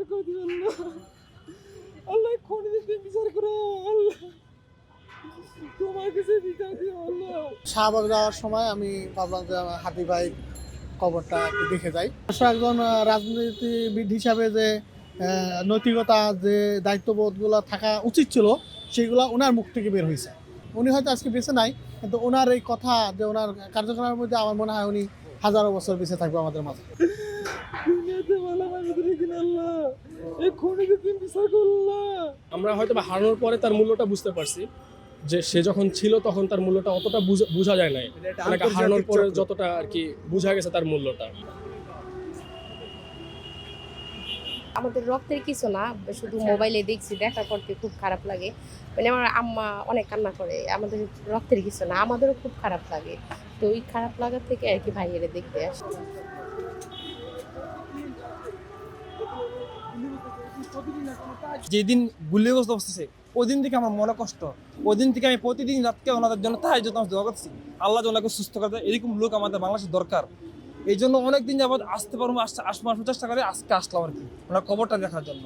বিচার করে আল্লাহ খনিজকে বিচার করো আল্লাহ শাহবাগ যাওয়ার সময় আমি ভাবলাম যে হাতি ভাই কবরটা দেখে যাই। অবশ্য একজন রাজনীতিবিদ হিসাবে যে নৈতিকতা যে দায়িত্ববোধগুলো থাকা উচিত ছিল, সেগুলো ওনার মুখ থেকে বের হয়েছে। উনি হয়তো আজকে বেঁচে নাই, কিন্তু ওনার এই কথা যে ওনার কার্যক্রমের মধ্যে আমার মনে হয় উনি হাজারো বছর বেঁচে থাকবে আমাদের মাঝে। আমরা হয়তো বা হারানোর পরে তার মূল্যটা বুঝতে পারছি যে সে যখন ছিল তখন তার মূল্যটা অতটা বুঝা- যায় নাই। হারানোর পরে যতটা আর কি বোঝা গেছে তার মূল্যটা। আমাদের রক্তের কিছু না শুধু মোবাইলে দেখছি দেখার পর থেকে খুব খারাপ লাগে। মানে আমার আম্মা অনেক কান্না করে আমাদের রক্তের কিছু না আমাদেরও খুব খারাপ লাগে। তো ওই খারাপ লাগা থেকে আর কি ভাইয়েরে দেখতে আসি। যেদিন গুলিগ্রস্ত বসতেছে ওই দিন থেকে আমার মনে কষ্ট। ওই দিন থেকে আমি প্রতিদিন রাতকে ওনাদের জন্য তাই জন্য দোয়া করছি। আল্লাহ ওনাকে সুস্থ করে দেয়। এরকম লোক আমাদের বাংলাদেশের দরকার। এই জন্য অনেকদিন যাবত আসতে পারব আসতে আসব চেষ্টা করে আজকে আসলাম আর কি। ওনার খবরটা দেখার জন্য।